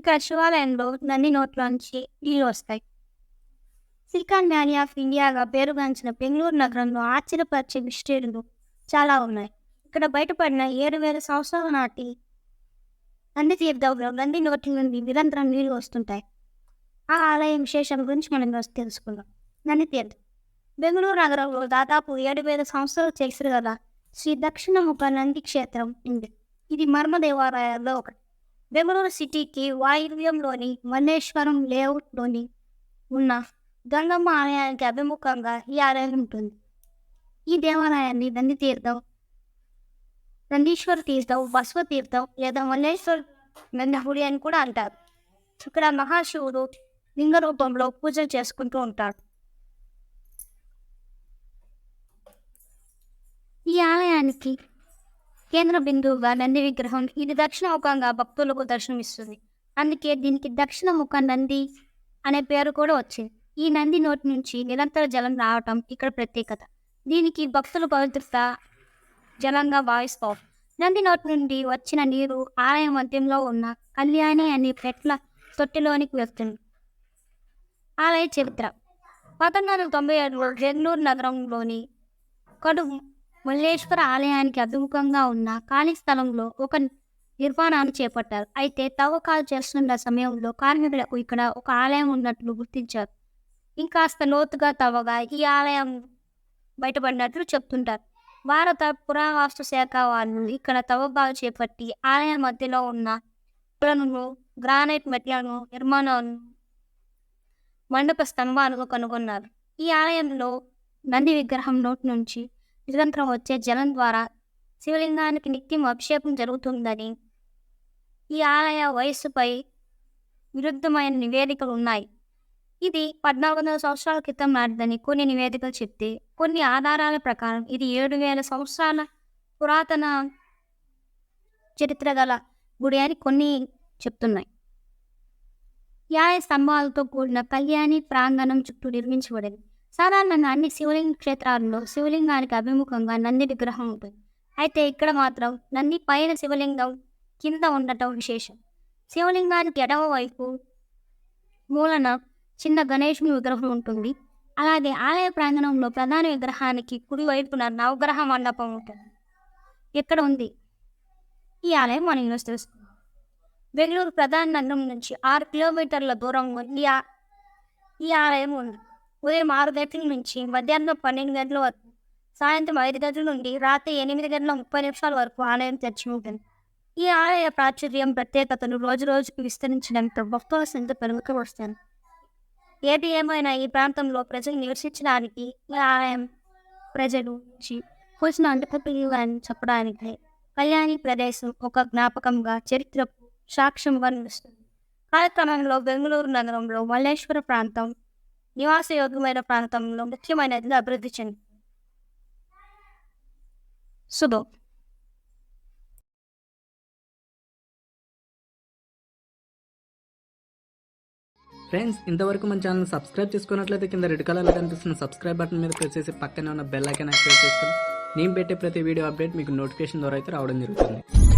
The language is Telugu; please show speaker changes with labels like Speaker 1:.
Speaker 1: ఇక్కడ శివాలయంలో నంది నోట్లోంచి నీళ్ళు వస్తాయి. సిలికాన్ వ్యాలీ ఆఫ్ ఇండియాగా పేరుగాంచిన బెంగళూరు నగరంలో ఆశ్చర్యపరిచే మిస్టరీలు చాలా ఉన్నాయి. ఇక్కడ బయటపడిన ఏడు వేల సంవత్సరాల నాటి నంది తీర్థంలో నంది నోటి నుండి నిరంతరం నీళ్ళు వస్తుంటాయి. ఆ ఆలయం విశేషం గురించి మనం తెలుసుకుందాం. నంది తీర్థం బెంగళూరు నగరంలో దాదాపు ఏడు వేల సంవత్సరాలు చరిత్ర గల శ్రీ దక్షిణముఖ నంది క్షేత్రం ఉంది. ఇది మర్మ దేవాలయాల్లో ఒకటి. బెంగళూరు సిటీకి వాయువ్యంలోని మల్లేశ్వరం లేఅవుట్లోని ఉన్న గంగమ్మ ఆలయానికి అభిముఖంగా ఈ ఆలయం ఉంటుంది. ఈ దేవాలయాన్ని నంది తీర్థం నందీశ్వర తీర్థం బస్వ తీర్థం లేదా మల్లేశ్వర నందహుడి అని కూడా అంటారు. ఇక్కడ మహాశివుడు లింగ రూపంలో పూజ చేసుకుంటూ ఉంటాడు. ఈ ఆలయానికి కేంద్ర బిందువుగా నంది విగ్రహం ఇది దక్షిణముఖంగా భక్తులకు దర్శనమిస్తుంది. అందుకే దీనికి దక్షిణముఖ నంది అనే పేరు కూడా వచ్చింది. ఈ నంది నోటి నుంచి నిరంతర జలం రావటం ఇక్కడ ప్రత్యేకత. దీనికి భక్తులు పవిత్రత జలంగా భావిస్తారు నంది నోటి నుండి వచ్చిన నీరు ఆలయం మధ్యంలో ఉన్న కళ్యాణి అనే పెట్ల తొట్టిలోనికి వెళ్తుంది. ఆలయ చరిత్ర. పంతొమ్మిది వందల తొంభై ఏడులో బెంగళూరు నగరంలోని కడుగు మల్లేశ్వర ఆలయానికి అభిముఖంగా ఉన్న ఖాళీ స్థలంలో ఒక నిర్మాణాన్ని చేపట్టారు. అయితే తవ్వకాలు చేస్తున్న సమయంలో కార్మికులకు ఇక్కడ ఒక ఆలయం ఉన్నట్లు గుర్తించారు. ఇంకాస్త లోతుగా తవ్వగా ఈ ఆలయం బయటపడినట్లు చెప్తుంటారు. భారత పురావాస్తు శాఖ వాళ్ళు ఇక్కడ తవ్వకాలు చేపట్టి ఆలయం మధ్యలో ఉన్న పులను గ్రానైట్ మెట్లను నిర్మాణాలను మండప స్తంభాలను కనుగొన్నారు. ఈ ఆలయంలో నంది విగ్రహం నోటి నుంచి నిరంతరం వచ్చే జలం ద్వారా శివలింగానికి నిత్యం అభిషేకం జరుగుతుందని ఈ ఆలయ వయస్సుపై విరుద్ధమైన నివేదికలు ఉన్నాయి. ఇది పద్నాలుగు వందల సంవత్సరాల క్రితం నాటిదని కొన్ని నివేదికలు చెప్తే కొన్ని ఆధారాల ప్రకారం ఇది ఏడు వేల సంవత్సరాల పురాతన చరిత్ర గల గుడి అని కొన్ని చెప్తున్నాయి. యాయ స్తంభాలతో కూడిన కళ్యాణి ప్రాంగణం చుట్టూ నిర్మించబడింది. సాధారణంగా అన్ని శివలింగ క్షేత్రాల్లో శివలింగానికి అభిముఖంగా నంది విగ్రహం ఉంటుంది. అయితే ఇక్కడ మాత్రం నంది పైన శివలింగం కింద ఉండటం విశేషం. శివలింగానికి ఎడమ వైపు మూలన చిన్న గణేశుని విగ్రహం ఉంటుంది. అలాగే ఆలయ ప్రాంగణంలో ప్రధాన విగ్రహానికి కుడి వైపున నవగ్రహ మండపం ఉంటుంది. ఎక్కడ ఉంది? ఈ ఆలయం మనం ఈరోజు తెలుసుకుందాం బెంగళూరు ప్రధాన నగరం నుంచి ఆరు కిలోమీటర్ల దూరంలో ఉంది. ఆ- ఈ ఆలయం ఉంది. ఉదయం ఆరు గంటల నుంచి మధ్యాహ్నం పన్నెండు గంటల వరకు సాయంత్రం ఐదు గంటల నుండి రాత్రి ఎనిమిది గంటల ముప్పై నిమిషాల వరకు ఆలయం తెరిచి ఉంటుంది. ఈ ఆలయ ప్రాచుర్యం ప్రత్యేకతను రోజు రోజుకు విస్తరించడంతో భక్తుల సంఖ్య పెరుగుతూ వస్తుంది. ఏది ఏమైనా ఈ ప్రాంతంలో ప్రజలు నివసించడానికి ఈ ఆలయం ప్రజలు నుంచి కూర్చున్న అని చెప్పడానికి కళ్యాణి ప్రదేశం ఒక జ్ఞాపకంగా చరిత్రకు సాక్ష్యంగా నిలుస్తుంది కార్యక్రమంలో బెంగళూరు నగరంలో మల్లేశ్వర ప్రాంతం నివాసయోగ్యమైన ప్రాంతంలో ముఖ్యమైనదిగా అభివృద్ధి చెంది. శుభం
Speaker 2: ఫ్రెండ్స్ ఇంతవరకు మన ఛానల్ సబ్స్క్రైబ్ చేసుకున్నట్లయితే కింద రెడ్ కలర్లో కనిపిస్తున్న సబ్స్క్రైబ్ బటన్ మీద ప్రెస్ చేసి పక్కనే ఉన్న బెల్ ఐకాన్ యాక్టివేట్ చేసుకుని నేను పెట్టే ప్రతి వీడియో అప్డేట్ మీకు నోటిఫికేషన్ ద్వారా అయితే రావడం జరుగుతుంది.